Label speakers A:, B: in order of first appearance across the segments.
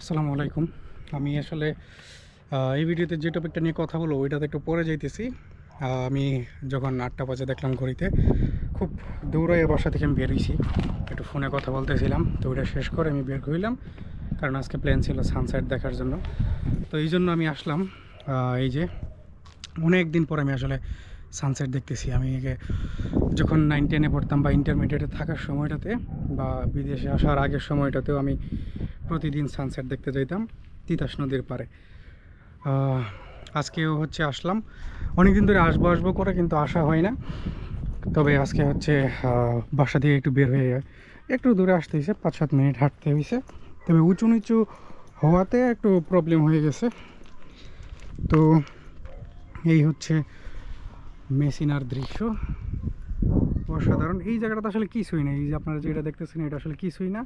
A: আসসালামু আলাইকুম। আমি আসলে এই ভিডিওতে যে টপিকটা নিয়ে কথা বলব, ওইটাতে একটু পরে যাইতেছি। আমি যখন আটটা বাজে দেখলাম ঘড়িতে, খুব দৌড়াইয়ে বাসা থেকে আমি বেরিয়েছি একটু ফোনে কথা বলতেছিলাম, তো ওইটা শেষ করে আমি বের হইলাম, কারণ আজকে প্ল্যান ছিল সানসেট দেখার জন্য। তো এই জন্য আমি আসলাম। এই যে অনেক দিন পর আমি আসলে সানসেট দেখতেছি। আমি আগে যখন নাইন টেনে পড়তাম বা ইন্টারমিডিয়েটে থাকার সময়টাতে বা বিদেশে আসার আগের সময়টাতেও আমি প্রতিদিন সানসেট দেখতে যাইতাম তিতাস নদীর পারে আজকেও হচ্ছে আসলাম। অনেক দিন ধরে আসব আসব করে কিন্তু আসা হয় না। তবে আজকে হচ্ছে বাসা থেকে একটু বের হয়ে একটু দূরে আসতে হয়েছে পাঁচ সাত মিনিট হাঁটতে হয়েছে। তবে উঁচু নিচু হওয়াতে একটু প্রবলেম হয়ে গেছে। তো এই হচ্ছে মেসিনার দৃশ্য। অসাধারণ। এই জায়গাটা আসলে কিছুই না এই যে আপনারা যেটা দেখতেছেন, এটা আসলে কিছুই না।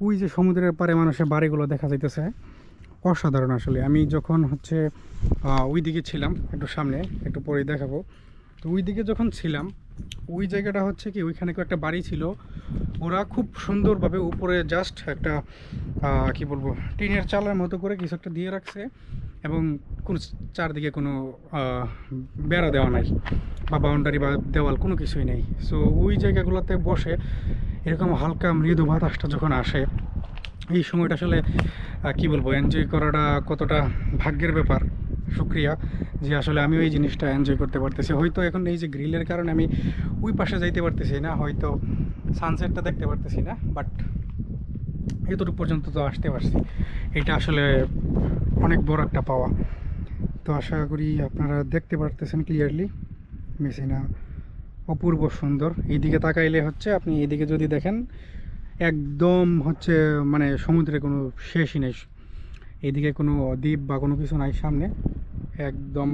A: ওই যে সমুদ্রের পারে মানুষের বাড়িগুলো দেখা যাইতেছে। অসাধারণ আসলে। আমি যখন হচ্ছে ওই দিকে ছিলাম, একটু সামনে, একটু পরে দেখাবো। তো ওই দিকে যখন ছিলাম, ওই জায়গাটা হচ্ছে কি, ওইখানে একটা বাড়ি ছিল। ওরা খুব সুন্দরভাবে উপরে জাস্ট একটা কি বলব, টিনের চালের মতো করে কিছু একটা দিয়ে রাখছে। এবং কোনো চারদিকে কোনো বেড়া দেওয়া নাই বা বাউন্ডারি বা দেওয়াল কোনো কিছুই নেই। সো ওই জায়গাগুলোতে বসে এরকম হালকা মৃদু বাতাসটা যখন আসে, এই সময়টা আসলে কি বলব এনজয় করাটা কতটা ভাগ্যের ব্যাপার শুক্রিয়া যে আসলে আমি ওই জিনিসটা এনজয় করতে পারতেছি। হয়তো এখন এই যে গ্রিলের কারণে আমি ওই পাশে যাইতে পারতেছি না, হয়তো সানসেটটা দেখতে পারতেছি না বাট এতটুকু পর্যন্ত তো আসতে পারছি। এটা আসলে অনেক বড় একটা পাওয়া। তো আশা করি আপনারা দেখতে পারতেছেন ক্লিয়ারলি মেসিনা অপূর্ব সুন্দর। এইদিকে তাকাইলে হচ্ছে আপনি এদিকে যদি দেখেন, একদম হচ্ছে মানে সমুদ্রে কোনো শেষই নেই। এদিকে কোনো দ্বীপ বা কোনো কিছু নাই সামনে। একদম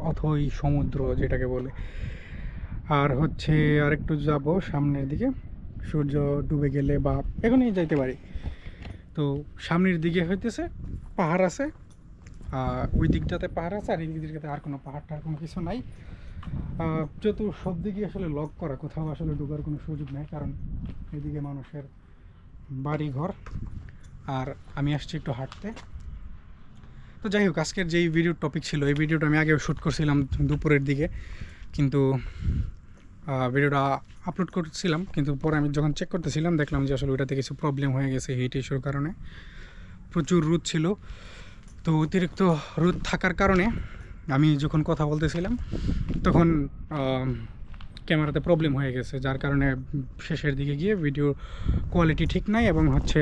A: অথই সমুদ্র যেটাকে বলে। আর হচ্ছে আরেকটু যাব সামনের দিকে। সূর্য ডুবে গেলে বা এখনই যাইতে পারি। তো সামনের দিকে হইতেছে পাহাড় আছে ওই দিকটাতে পাহাড় আছে আর এই দিকটাতে আর কোনো পাহাড় টাহাড় কোনো কিছু নাই। আহ, যত সব দিকে আসলে লক করা কোথাও আসলে ঢোকার কোনো সুযোগ নেই কারণ এদিকে মানুষের বাড়ি ঘর আর আমি আসছি একটু হাঁটতে। তো যাই হোক আজকের যেই ভিডিওর টপিক ছিল এই ভিডিওটা আমি আগেও শ্যুট করছিলাম দুপুরের দিকে কিন্তু ভিডিওটা আপলোড করছিলাম কিন্তু পরে আমি যখন চেক করতেছিলাম দেখলাম যে আসলে ওইটাতে কিছু প্রবলেম হয়ে গেছে হিট ইস্যুর কারণে। প্রচুর রোদ ছিল। তো অতিরিক্ত রোদ থাকার কারণে আমি যখন কথা বলতেছিলাম, তখন ক্যামেরাতে প্রবলেম হয়ে গেছে। যার কারণে শেষের দিকে গিয়ে ভিডিও কোয়ালিটি ঠিক নাই এবং হচ্ছে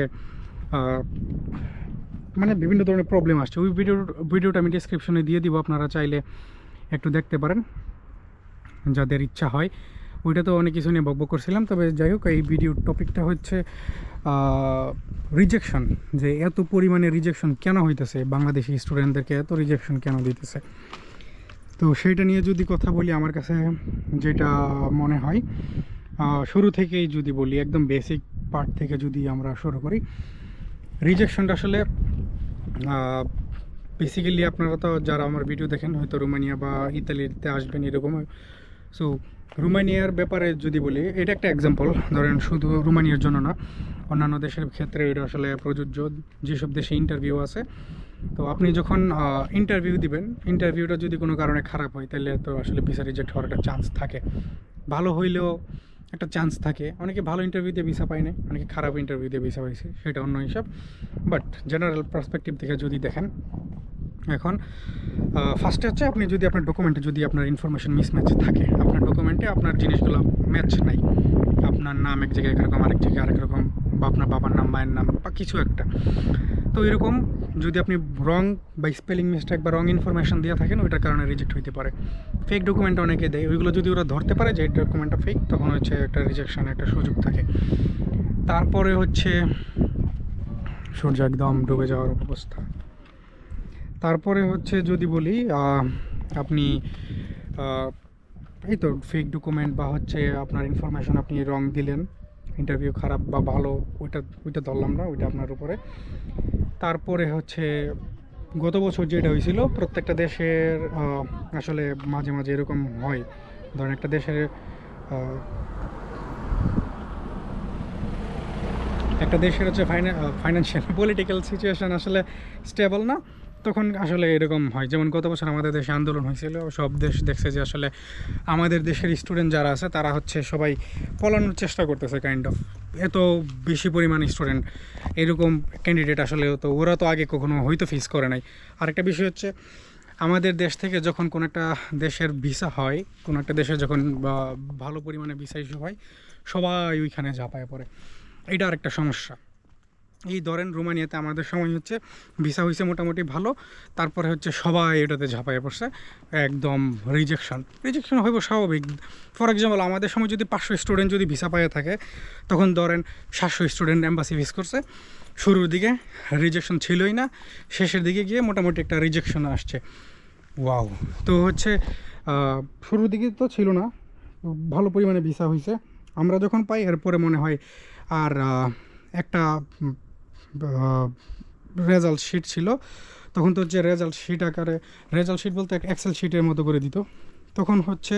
A: মানে বিভিন্ন ধরনের প্রবলেম আসছে। ওই ভিডিও ভিডিওটা আমি ডিসক্রিপশনে দিয়ে দিব। আপনারা চাইলে একটু দেখতে পারেন, যাদের ইচ্ছা হয়। ওইটা তো অনেক কিছু নিয়ে বকবক করছিলাম। তবে যাই হোক, এই ভিডিওর টপিকটা হচ্ছে রিজেকশন যে এত পরিমাণে রিজেকশন কেন হইতেছে? বাংলাদেশি স্টুডেন্টদেরকে এত রিজেকশন কেন দিতেছে? তো সেইটা নিয়ে যদি কথা বলি আমার কাছে, যেটা মনে হয় শুরু থেকেই যদি বলি, একদম বেসিক পার্ট থেকে যদি আমরা শুরু করি রিজেকশনটা আসলে বেসিক্যালি আপনারা তো যারা আমার ভিডিও দেখেন, হয়তো রোমানিয়া বা ইতালিতে আসবেন এরকম। সো রোমানিয়ার ব্যাপারে যদি বলি, এটা একটা এক্সাম্পল ধরেন শুধু রোমানিয়ার জন্য না। অন্যান্য দেশের ক্ষেত্রে এটা আসলে প্রযোজ্য। যেসব দেশে ইন্টারভিউ আছে, তো আপনি যখন ইন্টারভিউ দিবেন ইন্টারভিউটা যদি কোনো কারণে খারাপ হয়, তাহলে তো আসলে ভিসা রিজেক্ট হওয়ার একটা চান্স থাকে। ভালো হইলেও একটা চান্স থাকে। অনেকে ভালো ইন্টারভিউ দিয়ে ভিসা পায় না অনেকে খারাপ ইন্টারভিউ দিয়ে ভিসা পাইছে, সেটা অন্য হিসাব। বাট জেনারেল পার্সপেক্টিভ থেকে যদি দেখেন, এখন ফার্স্টে হচ্ছে আপনি যদি আপনার ডকুমেন্টে যদি আপনার ইনফরমেশন মিসম্যাচ থাকে, আপনার ডকুমেন্টে আপনার জিনিসগুলো ম্যাচ নাই। আপনার নাম এক জায়গায় একরকম আরেক জায়গায়, আরেক রকম বা আপনার বাবার নাম, মায়ের নাম বা কিছু একটা। তো এরকম যদি আপনি রং বা স্পেলিং মিস্টেক বা রং ইনফরমেশন দিয়ে থাকেন, ওইটার কারণে রিজেক্ট হইতে পারে। ফেক ডকুমেন্ট অনেকে দেয়। ওইগুলো যদি ওরা ধরতে পারে যে ডকুমেন্টটা ফেক তখন হচ্ছে একটা রিজেকশন একটা সুযোগ থাকে। তারপরে হচ্ছে, সূর্য একদম ডুবে যাওয়ার অবস্থা। তারপরে হচ্ছে যদি বলি আপনি এই তো ফেক ডকুমেন্ট বা হচ্ছে আপনার ইনফরমেশন আপনি রং দিলেন। ইন্টারভিউ খারাপ বা ভালো, ওইটা ওইটা ধরলাম না, ওইটা আপনার উপরে। তারপরে হচ্ছে, গত বছর যেটা হয়েছিল, প্রত্যেকটা দেশের আসলে মাঝে মাঝে এরকম হয়। ধরেন একটা দেশের একটা দেশের হচ্ছে ফাইন্যান্সিয়াল পলিটিক্যাল সিচুয়েশান আসলে স্টেবল না। তখন আসলে এরকম হয়। যেমন গত বছর আমাদের দেশে আন্দোলন হয়েছিল, সব দেশ দেখছে যে আসলে আমাদের দেশের স্টুডেন্ট যারা আছে, তারা হচ্ছে সবাই পলানোর চেষ্টা করতেছে কাইন্ড অফ এত বেশি পরিমাণ স্টুডেন্ট এরকম ক্যান্ডিডেট আসলে তো ওরা তো আগে কখনো হয়তো ফিস করে নাই। আরেকটা বিষয় হচ্ছে, আমাদের দেশ থেকে যখন কোনো একটা দেশের ভিসা হয়, কোনো একটা দেশে যখন ভালো পরিমাণে ভিসা ইস্যু হয়, সবাই ওইখানে ঝাঁপায় পড়ে। এটা আরেকটা সমস্যা। এই ধরেন রোমানিয়াতে আমাদের সময় হচ্ছে ভিসা হয়েছে মোটামুটি ভালো, তারপরে হচ্ছে সবাই এটাতে ঝাঁপায় পড়ছে, একদম রিজেকশন রিজেকশন হইব স্বাভাবিক। ফর এক্সাম্পল আমাদের সময় যদি পাঁচশো স্টুডেন্ট যদি ভিসা পাইয়ে থাকে, তখন ধরেন সাতশো স্টুডেন্ট এম্বাসি ভিস করছে, শুরুর দিকে রিজেকশন ছিলই না, শেষের দিকে গিয়ে মোটামুটি একটা রিজেকশন আসছে। ওয়াও তো হচ্ছে শুরুর দিকে তো ছিল না, ভালো পরিমাণে ভিসা হয়েছে আমরা যখন পাই, এরপরে মনে হয় আর একটা রেজাল্ট শিট ছিল। তখন তো হচ্ছে রেজাল্ট শিট আকারে রেজাল্ট শিট বলতে এক্সেল শিটের মতো করে দিত। তখন হচ্ছে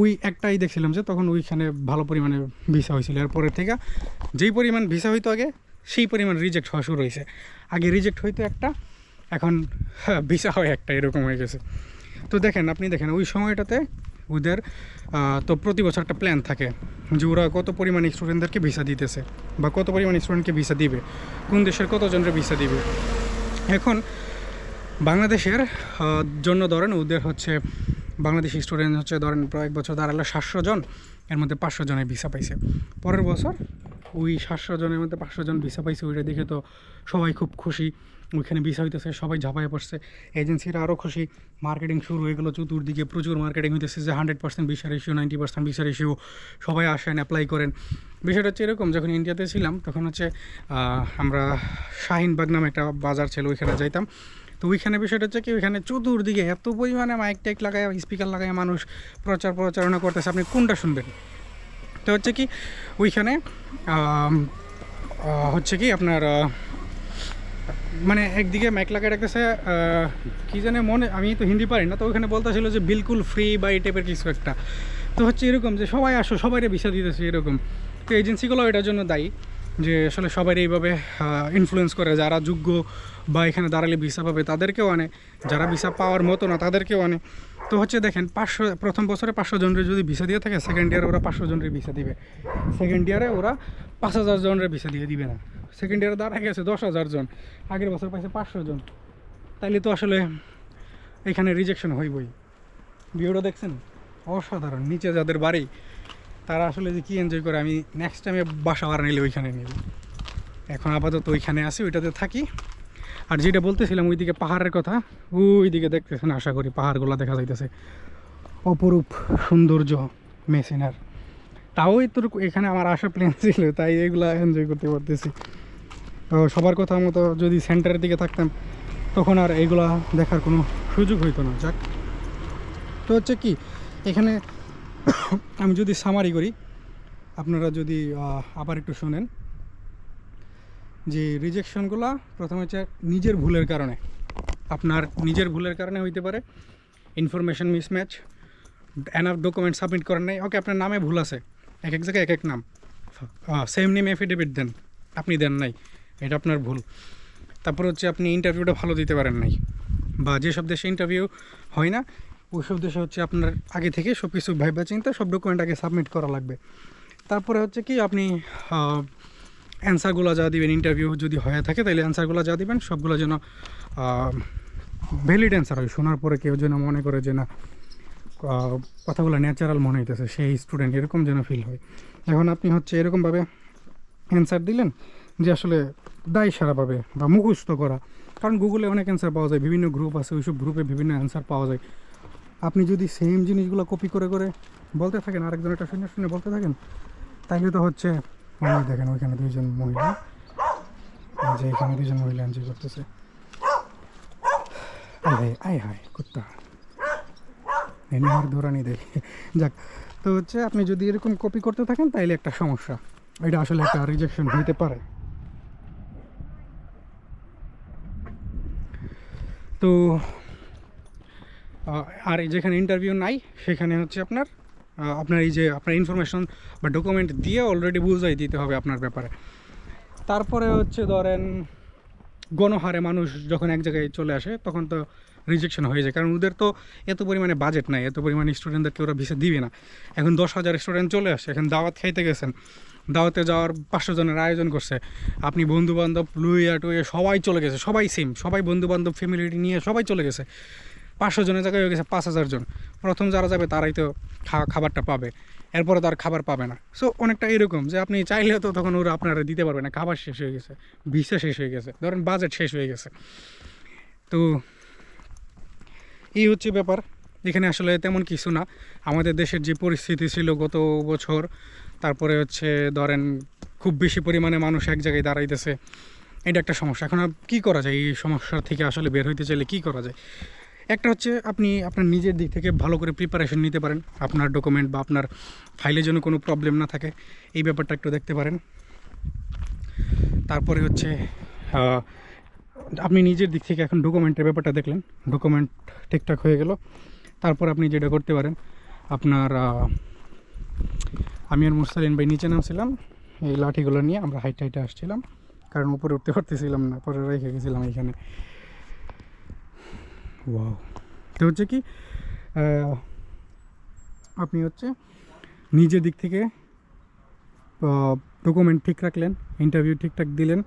A: ওই একটাই দেখছিলাম যে তখন ওইখানে ভালো পরিমাণে ভিসা হয়েছিল। এরপরে থেকে যেই পরিমাণ ভিসা হইতো আগে, সেই পরিমাণ রিজেক্ট হওয়া শুরু হয়েছে। আগে রিজেক্ট হইতো একটা, এখন ভিসা হয় একটা, এরকম হয়ে গেছে। তো দেখেন, আপনি দেখেন, ওই সময়টাতে ওদের তো প্রতি বছর একটা প্ল্যান থাকে যে ওরা কত পরিমাণ স্টুডেন্টদেরকে ভিসা দিতেছে বা কত পরিমাণ স্টুডেন্টকে ভিসা দিবে, কোন দেশের কতজনের ভিসা দিবে। এখন বাংলাদেশের জন্য ধরেন ওদের হচ্ছে বাংলাদেশি স্টুডেন্ট হচ্ছে ধরেন প্রায় এক বছর দাঁড়াল সাতশো জন, এর মধ্যে পাঁচশো জনের ভিসা পাইছে। পরের বছর ওই সাতশো জনের মধ্যে পাঁচশো জন ভিসা পাইছে, ওইটা দেখে তো সবাই খুব খুশি। ওইখানে বিষয় হইতেছে, সবাই ঝাঁপায় পড়ছে। এজেন্সিরা আরও খুশি। মার্কেটিং শুরু হয়ে গেলো চতুর্দিকে। প্রচুর মার্কেটিং হইতেছে যে hundred percent visa ratio ninety percent visa ratio সবাই আসেন অ্যাপ্লাই করেন। বিষয়টা হচ্ছে এরকম, যখন ইন্ডিয়াতে ছিলাম, তখন হচ্ছে আমরা শাহিনবাগ নামে একটা বাজার ছিল, ওইখানে যাইতাম। তো ওইখানে বিষয়টা হচ্ছে কি, ওইখানে চতুর্দিকে এত পরিমাণে মাইক টাইক লাগায় স্পিকার লাগায় মানুষ প্রচার প্রচারণা করতেছে। আপনি কোনটা শুনবেন? তো হচ্ছে কি, ওইখানে হচ্ছে কি আপনার মানে একদিকে ম্যাকলাকে ডাকতেছে কি জানে মনে, আমি তো হিন্দি পারি না, তো ওখানে বলতেছিল যে বিলকুল ফ্রি বা এই টাইপের কিছু একটা। তো হচ্ছে এরকম যে সবাই আসো, সবাইরে ভিসা দিতেছে এরকম। তো এজেন্সিগুলো এটার জন্য দায়ী, যে আসলে সবাই এইভাবে ইনফ্লুয়েন্স করে, যারা যোগ্য বা এখানে দাঁড়ালে ভিসা পাবে তাদেরকেও আনে, যারা ভিসা পাওয়ার মতো না তাদেরকেও আনে। তো হচ্ছে দেখেন, পাঁচশো, প্রথম বছরে পাঁচশো জনের যদি ভিসা দিয়ে থাকে সেকেন্ড ইয়ারে ওরা পাঁচশো জনের ভিসা দিবে। সেকেন্ড ইয়ারে ওরা পাঁচ হাজার জনের ভিসা দিয়ে দিবে না। সেকেন্ড ইয়ারে দাঁড়া গেছে দশ হাজার জন, আগের বছর পাইছে পাঁচশো জন। তাইলে তো আসলে এখানে রিজেকশন হইবই। ভিডিওটা দেখছেন? অসাধারণ, নিচে যাদের বাড়ি, তারা আসলে যে কী এনজয় করে, আমি নেক্সট টাইমে বাসা ভাড়া নিলে ওইখানে নিব। এখন আপাতত ওইখানে আছি, ওইটাতে থাকি। আর যেটা বলতেছিলাম ওইদিকে পাহাড়ের কথা, ওইদিকে দেখতেছেন, আশা করি পাহাড়গুলো দেখা যাইতেছে। অপরূপ সৌন্দর্য মেসিনার। তাও এতটুকু, এখানে আমার আসার প্ল্যান ছিল, তাই এগুলো এনজয় করতে পারতেছি। সবার কথা মতো যদি সেন্টারের দিকে থাকতাম, তখন আর এগুলা দেখার কোনো সুযোগ হইতো না। যাক। তো হচ্ছে কি, এখানে আমি যদি সামারি করি, আপনারা যদি আবার একটু শোনেন। যে রিজেকশনগুলো প্রথমে হচ্ছে নিজের ভুলের কারণে, আপনার নিজের ভুলের কারণে হইতে পারে information mismatch enough document submit করেন নাই ওকে আপনার নামে ভুল আছে, এক এক জায়গায় এক এক নাম সেম নেম এফিডেভিট দেন, আপনি দেন নাই, এটা আপনার ভুল। তারপর হচ্ছে আপনি ইন্টারভিউটা ভালো দিতে পারেন নাই, বা যেসব দেশে ইন্টারভিউ হয় না, ওইসব দেশে হচ্ছে আপনার আগে থেকে সব কিছু ভাইবা চিন্তা, সব ডকুমেন্ট আগে সাবমিট করা লাগবে। তারপরে হচ্ছে কি, আপনি অ্যান্সারগুলো যা দিবেন ইন্টারভিউ যদি হয়ে থাকে তাহলে অ্যান্সারগুলো যা দিবেন, সবগুলো যেন ভ্যালিড অ্যান্সার হয়। শোনার পরে কেউ যেন মনে করে যে না কথাগুলো ন্যাচারাল মনে হইতেছে, সেই স্টুডেন্ট এরকম যেন ফিল হয়। এখন আপনি হচ্ছে এরকমভাবে অ্যান্সার দিলেন যে আসলে দায় সারা পাবে বা মুখস্থ করা। কারণ গুগলে অনেক অ্যান্সার পাওয়া যায়, বিভিন্ন গ্রুপ আছে, ওইসব গ্রুপে বিভিন্ন অ্যান্সার পাওয়া যায়। আপনি যদি সেম জিনিসগুলো কপি করে করে বলতে থাকেন, আরেকজন একটা শুনে শুনে বলতে থাকেন, তাইলে তো হচ্ছে দেখেন, ওইখানে দুইজন মহিলা। যে এখানে দুইজন মহিলা এনজয় করতেছে। আয় হায় হায়, কুত্তা। এনে দৌড়ানি দেখি। যাক, তো হচ্ছে আপনি যদি এরকম কপি করতে থাকেন, তাইলে একটা সমস্যা। এটা আসলে একটা রিজেকশন হইতে পারে। তো আর যেখানে ইন্টারভিউ নাই, সেখানে হচ্ছে আপনার আপনার এই যে আপনার ইনফরমেশন বা ডকুমেন্ট দিয়ে অলরেডি বুঝাই দিতে হবে আপনার ব্যাপারে। তারপরে হচ্ছে ধরেন, গণহারে মানুষ যখন এক জায়গায় চলে আসে, তখন তো রিজেকশন হয়ে যায়। কারণ ওদের তো এত পরিমাণে বাজেট নাই, এত পরিমাণে স্টুডেন্টদেরকে ওরা ভিসা দিবে না। এখন দশ হাজার স্টুডেন্ট চলে আসে, এখন দাওয়াত খাইতে গেছেন। দাওয়াতে যাওয়ার পাঁচশো জনের আয়োজন করছে। আপনি বন্ধু বান্ধব লুইয়া টুইয়া সবাই চলে গেছে, সবাই সেম সবাই বন্ধু বান্ধব ফ্যামিলি নিয়ে সবাই চলে গেছে। পাঁচশো জনের জায়গায় হয়ে গেছে, পাঁচ হাজার জন। প্রথম যারা যাবে তারাই তো খাবারটা পাবে। এরপরে তার খাবার পাবে না। সো অনেকটা এরকম যে আপনি চাইলেও তো তখন ওরা আপনারা দিতে পারবে না। খাবার শেষ হয়ে গেছে, ভিসা শেষ হয়ে গেছে, ধরেন বাজেট শেষ হয়ে গেছে। তো, এই হচ্ছে ব্যাপার। এখানে আসলে তেমন কিছু না। আমাদের দেশের যে পরিস্থিতি ছিল গত বছর, তারপরে হচ্ছে ধরেন খুব বেশি পরিমাণে মানুষ এক জায়গায় দাঁড়াইতেছে। এটা একটা সমস্যা। এখন কী করা যায়? এই সমস্যা থেকে আসলে বের হইতে চাইলে কী করা যায়? একটা হচ্ছে আপনি আপনার নিজের দিক থেকে ভালো করে প্রিপারেশন নিতে পারেন। আপনার ডকুমেন্ট বা আপনার ফাইলের জন্য কোনো প্রবলেম না থাকে। এই ব্যাপারটা একটু দেখতে পারেন। তারপরে হচ্ছে আপনি নিজের দিক থেকে এখন ডকুমেন্টের ব্যাপারটা দেখলেন। ডকুমেন্ট ঠিকঠাক হয়ে গেল। তারপর আপনি যেটা করতে পারেন, আপনার আমি আর মুরসালিন ভাই নিচে নামছিলাম। এই লাঠিগুলো নিয়ে আমরা হাইট হাইটে আসছিলাম। কারণ উপরে উঠতে পারতেছিলাম না, পরে রেখে গেছিলাম এইখানে। ওয়াও তো হচ্ছে কি আপনি হচ্ছে নিজের দিক থেকে ডকুমেন্ট ঠিক রাখলেন ইন্টারভিউ ঠিকঠাক দিলেন,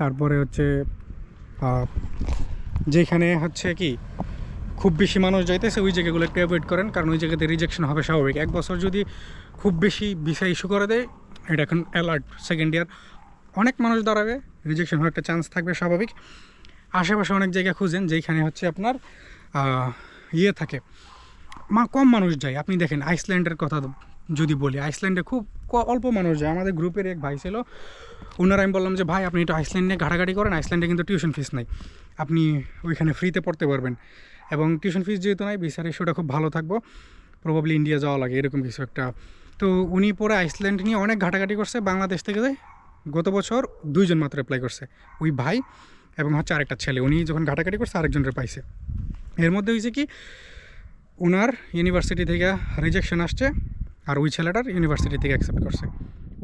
A: তারপরে হচ্ছে যেখানে হচ্ছে কি, খুব বেশি মানুষ যাইতেছে, ওই জায়গাগুলো একটু অ্যাভয়েড করেন, কারণ ওই জায়গাতে রিজেকশন হবে স্বাভাবিক। এক বছর যদি খুব বেশি ভিসা ইস্যু করে দেয়, এটা এখন অ্যালার্ট সেকেন্ড ইয়ার অনেক মানুষ দাঁড়াবে রিজেকশন হওয়ার একটা চান্স থাকবে স্বাভাবিক। আশেপাশে অনেক জায়গা খুঁজেন যেখানে হচ্ছে আপনার ইয়ে থাকে। মা, কম মানুষ যায়। আপনি দেখেন, আইসল্যান্ডের কথা যদি বলি, আইসল্যান্ডে খুব অল্প মানুষ যায়। আমাদের গ্রুপের এক ভাই ছিল ওনারা আমি বললাম যে, ভাই, আপনি একটু আইসল্যান্ডে ঘাটাঘাটি করেন। আইসল্যান্ডে কিন্তু টিউশন ফিস নাই। আপনি ওইখানে ফ্রিতে পড়তে পারবেন। এবং টিউশন ফিস যেহেতু নাই ভিসার ইস্যুটা খুব ভালো থাকব। প্রবাবলি ইন্ডিয়া যাওয়া লাগে, এরকম কিছু একটা। তো উনি পরে আইসল্যান্ড নিয়ে অনেক ঘাটাঘাটি করছে। বাংলাদেশ থেকে গত বছর দুইজন মাত্র অ্যাপ্লাই করছে। ওই ভাই এবং হচ্ছে আরেকটা ছেলে, উনি যখন ঘাটাঘাটি করছে, আরেকজনের পাইছে। এর মধ্যে হয়েছে কি ওনার ইউনিভার্সিটি থেকে রিজেকশন আসছে আর ওই ছেলেটার ইউনিভার্সিটি থেকে অ্যাকসেপ্ট করছে।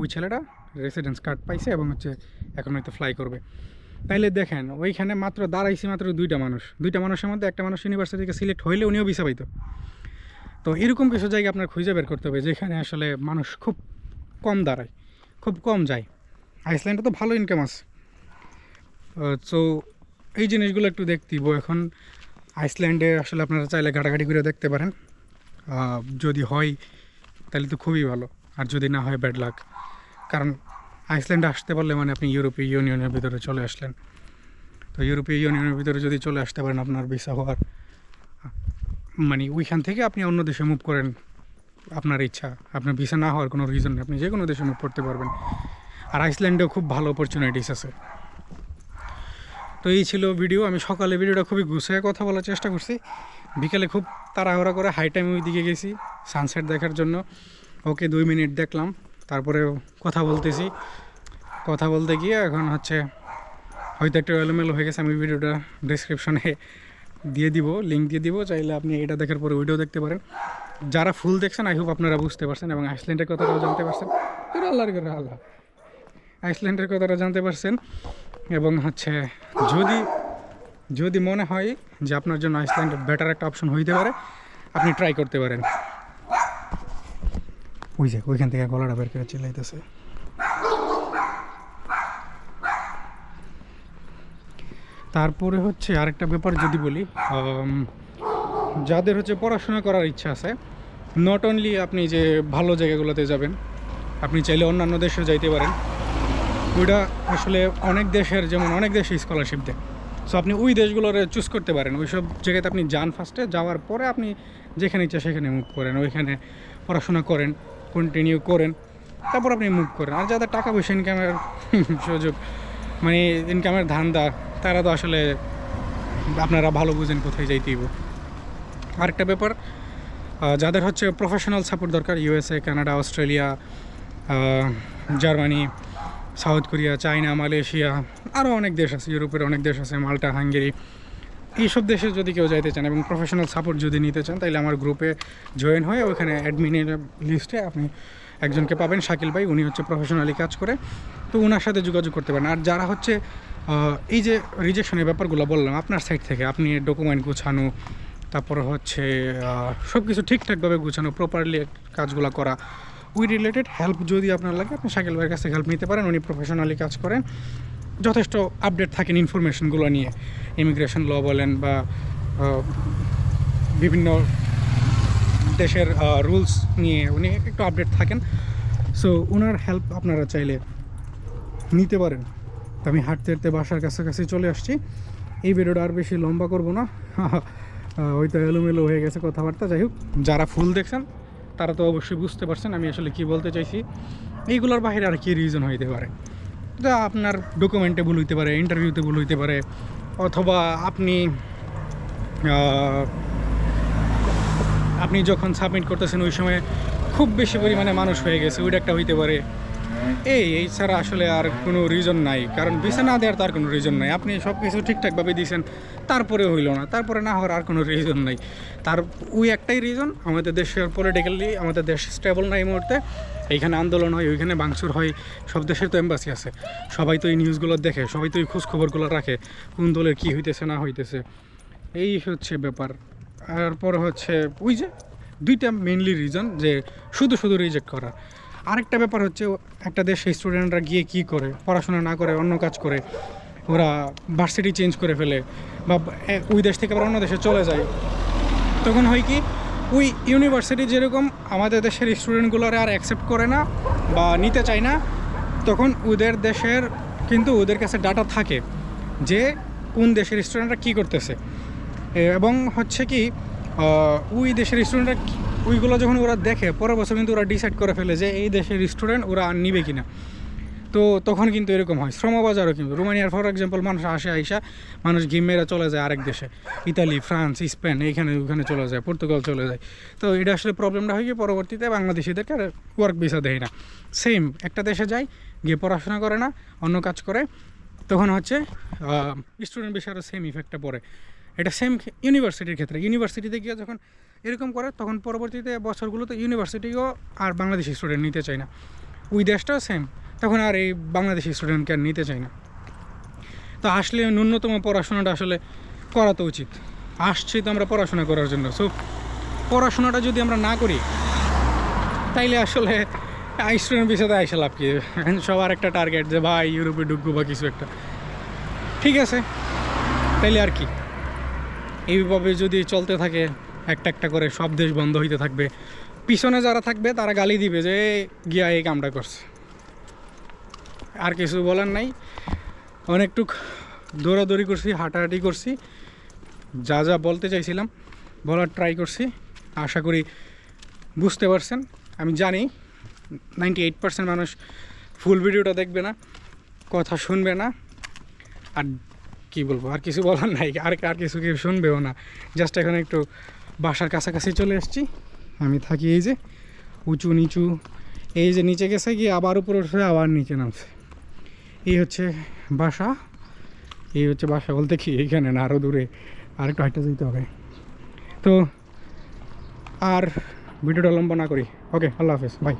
A: ওই ছেলেটা রেসিডেন্স কার্ড পাইছে এবং হচ্ছে এখন হয়তো ফ্লাই করবে। তাইলে দেখেন, ওইখানে মাত্র দাঁড়াইছি মাত্র দুইটা মানুষ। দুইটা মানুষের মধ্যে একটা মানুষ ইউনিভার্সিটি থেকে সিলেক্ট হইলে উনিও ভিসা পাইতো। তো এরকম কিছু জায়গা আপনার খুঁজে বের করতে হবে, যেখানে আসলে মানুষ খুব কম দাঁড়ায়, খুব কম যায়। আইসল্যান্ডে তো ভালো ইনকাম আছে। সো এই জিনিসগুলো একটু দেখতেইব এখন আইসল্যান্ডে আসলে আপনারা চাইলে ঘাটাঘাটি করে দেখতে পারেন। যদি হয়, তাহলে তো খুবই ভালো। আর যদি না হয় ব্যাড লাক কারণ আইসল্যান্ডে আসতে পারলে মানে আপনি ইউরোপীয় ইউনিয়নের ভিতরে চলে আসলেন। তো ইউরোপীয় ইউনিয়নের ভিতরে যদি চলে আসতে পারেন, আপনার ভিসা হওয়ার মানে ওইখান থেকে আপনি অন্য দেশে মুভ করেন, আপনার ইচ্ছা। আপনার ভিসা না হওয়ার কোনো রিজন আপনি যে কোনো দেশে মুভ করতে পারবেন। আর আইসল্যান্ডেও খুব ভালো অপরচুনিটিস আছে। তো এই ছিল ভিডিও। আমি সকালে ভিডিওটা খুবই গুছিয়ে কথা বলার চেষ্টা করছি। বিকেলে খুব তাড়াহুড়া করে হাই টাইম ওই দিকে গেছি সানসেট দেখার জন্য। ওকে দুই মিনিট দেখলাম তারপরে কথা বলতেছি। কথা বলতে গিয়ে এখন হচ্ছে হয়তো একটু এলোমেলো হয়ে গেছে, আমি ভিডিওটা ডিসক্রিপশনে দিয়ে দিব লিঙ্ক দিয়ে দিব, চাইলে আপনি এটা দেখার পরে ওইটাও দেখতে পারেন। যারা ফুল দেখছেন আই হোপ আপনারা বুঝতে পারছেন এবং আইসল্যান্ডের কথাটাও জানতে পারছেন। আল্লাহর আল্লাহ। আইসল্যান্ডের কথাটা জানতে পারছেন। এবং হচ্ছে যদি যদি মনে হয় যে আপনার জন্য আইসল্যান্ড বেটার একটা অপশন হইতে পারে, আপনি ট্রাই করতে পারেন। ওই যে, ওইখান থেকে গলাটা বের করে চিল্লাইতেছে। তারপরে হচ্ছে আরেকটা ব্যাপার যদি বলি যাদের হচ্ছে পড়াশোনা করার ইচ্ছা আছে নট অনলি আপনি যে ভালো জায়গাগুলোতে যাবেন, আপনি চাইলে অন্যান্য দেশেও যাইতে পারেন। ওইটা আসলে অনেক দেশের যেমন অনেক দেশে স্কলারশিপ দেয়। সো আপনি ওই দেশগুলোর চুজ করতে পারেন। ওইসব জায়গাতে আপনি যান ফার্স্টে যাওয়ার পরে আপনি যেখানে ইচ্ছা সেখানে মুভ করেন, ওইখানে পড়াশোনা করেন কন্টিনিউ করেন, তারপর আপনি মুভ করেন। আর যাদের টাকা পয়সা ইনকামের সুযোগ মানে ইনকামের ধান্দা, তারা তো আসলে আপনারা ভালো বুঝেন কোথায় যাইতেইব আরেকটা ব্যাপার যাদের হচ্ছে প্রফেশনাল সাপোর্ট দরকার USA Canada Australia Germany South Korea, China, Malaysia, আরও অনেক দেশ আছে, ইউরোপের অনেক দেশ আছে, মাল্টা, হাঙ্গেরি। এইসব দেশে যদি কেউ যাইতে চান এবং প্রফেশনাল সাপোর্ট যদি নিতে চান তাহলে আমার গ্রুপে জয়েন হয়ে ওখানে অ্যাডমিনের লিস্টে আপনি একজনকে পাবেন, শাকিল ভাই। উনি হচ্ছে প্রফেশনালি কাজ করে। তো ওনার সাথে যোগাযোগ করতে পারেন। আর যারা হচ্ছে এই যে রিজেকশনের ব্যাপারগুলো বললাম, আপনার সাইড থেকে আপনি ডকুমেন্ট গুছানো, তারপরে হচ্ছে সব কিছু ঠিকঠাকভাবে গুছানো প্রপারলি কাজগুলো করা উই রিলেটেড হেল্প যদি আপনার লাগে, আপনি শাকিল ভাইয়ের কাছে হেল্প নিতে পারেন। উনি প্রফেশনালি কাজ করেন। যথেষ্ট আপডেট থাকেন ইনফরমেশনগুলো নিয়ে। ইমিগ্রেশন ল বলেন বা বিভিন্ন দেশের রুলস নিয়ে উনি একটু আপডেট থাকেন। সো ওনার হেল্প আপনারা চাইলে নিতে পারেন। তো আমি হাঁটতে হাঁটতে বাসার কাছাকাছি চলে আসছি। এই ভিডিওটা আর বেশি লম্বা করব না। ওই তো এলোমেলো হয়ে গেছে কথাবার্তা। যাই হোক, যারা ফুল দেখছেন তারা তো অবশ্যই বুঝতে পারছেন আমি আসলে কি বলতে চাইছি। এইগুলোর বাইরে আর কি রিজন হইতে পারে? যা আপনার ডকুমেন্টে ভুল হইতে পারে ইন্টারভিউতে ভুল হইতে পারে, অথবা আপনি আপনি যখন সাবমিট করতেছেন ওই সময় খুব বেশি পরিমাণে মানুষ হয়ে গেছে, ওইটা একটা হইতে পারে। এই এই ছাড়া আসলে আর কোনো রিজন নাই। কারণ ভিসা না দেওয়ার তার কোনো রিজন নাই। আপনি সব কিছু ঠিকঠাকভাবে দিয়েছেন তারপরে হইল না। তারপরে না হওয়ার আর কোনো রিজন নাই। তার ওই একটাই রিজন আমাদের দেশের পলিটিক্যালি আমাদের দেশ স্টেবল নাই এই মুহূর্তে। এইখানে আন্দোলন হয়, ওইখানে বাংচুর হয়, সব দেশের তো এম্বাসি আছে। সবাই তো এই নিউজগুলো দেখে, সবাই তো এই খোঁজখবরগুলো রাখে, কোন দলের কী হইতেছে, না হইতেছে। এই হচ্ছে ব্যাপার। তারপর হচ্ছে ওই যে, দুইটা মেনলি রিজন যে শুধু শুধু রিজেক্ট করা। আরেকটা ব্যাপার হচ্ছে, একটা দেশে স্টুডেন্টরা গিয়ে কি করে? পড়াশোনা না করে, অন্য কাজ করে, ওরা ভার্সিটি চেঞ্জ করে ফেলে বা ওই দেশ থেকে আবার অন্য দেশে চলে যায়। তখন হয় কি, ওই ইউনিভার্সিটি যেরকম আমাদের দেশের স্টুডেন্টগুলোরে আর অ্যাকসেপ্ট করে না বা নিতে চায় না, তখন ওদের দেশের কিন্তু ওদের কাছে ডাটা থাকে যে কোন দেশের স্টুডেন্টরা কী করতেছে। এবং হচ্ছে কি ওই দেশের স্টুডেন্টরা ওইগুলো যখন ওরা দেখে, পরের বছর কিন্তু ওরা ডিসাইড করে ফেলে যে এই দেশের স্টুডেন্ট ওরা আর নিবে কিনা। তো তখন কিন্তু এরকম হয়। শ্রমবাজারও কিন্তু, রোমানিয়ার ফর এক্সাম্পল মানুষ আসে, আইসা মানুষ গেম মেরে চলে যায় আরেক দেশে। ইতালি, ফ্রান্স, স্পেন, এইখানে ওখানে চলে যায়, পর্তুগাল চলে যায়। তো এটা আসলে প্রবলেমটা হয় কি, পরবর্তীতে বাংলাদেশিদেরকে আর ওয়ার্ক ভিসা দেয় না। সেম একটা দেশে যায়, গিয়ে পড়াশোনা করে না, অন্য কাজ করে, তখন হচ্ছে স্টুডেন্ট বিষয়ের সেম ইফেক্টটা পড়ে। এটা সেম ইউনিভার্সিটির ক্ষেত্রে। ইউনিভার্সিটিতে গিয়ে যখন এরকম করে, তখন পরবর্তীতে বছরগুলোতে ইউনিভার্সিটিও আর বাংলাদেশি স্টুডেন্ট নিতে চায় না। ওই দেশটাও সেম তখন আর এই বাংলাদেশি স্টুডেন্টকে আর নিতে চায় না। তো আসলে ন্যূনতম পড়াশোনাটা আসলে করা তো উচিত। আসছি তো আমরা পড়াশোনা করার জন্য। সো পড়াশোনাটা যদি আমরা না করি, তাইলে আসলে স্টুডেন্ট বিষয়তে আইসা লাভ কি? সবার একটা টার্গেট যে, ভাই ইউরোপে ঢুকবো বা কিছু একটা। ঠিক আছে, তাইলে আর কি? এইভাবে যদি চলতে থাকে একটা একটা করে সব দেশ বন্ধ হইতে থাকবে। পিছনে যারা থাকবে, তারা গালি দিবে যে গিয়া এই কামটা করছে। আর কিছু বলার নাই। অনেকটুক দৌড়াদৌড়ি করছি, হাঁটাহাঁটি করছি। যা যা বলতে চাইছিলাম, বলার ট্রাই করছি। আশা করি বুঝতে পারছেন। আমি জানি নাইনটি এইট পার্সেন্ট মানুষ ফুল ভিডিওটা দেখবে না, কথা শুনবে না। আর কি বলব, আর কিছু বলার নাই। আর আর কিছু কেউ শুনবেও না। জাস্ট এখন একটু বাসার কাছাকাছি চলে এসেছি আমি থাকি এই যে উঁচু নিচু, এই যে নিচে গেছে গিয়ে আবার উপরে উঠে আবার নিচে নামছে। এই হচ্ছে বাসা, এই হচ্ছে বাসা বলতে কি এইখানে না আরও দূরে আর একটু হাইটে যেতে হবে। তো, আর ভিডিওটা লম্বা না করি। ওকে, আল্লাহ হাফেজ, বাই।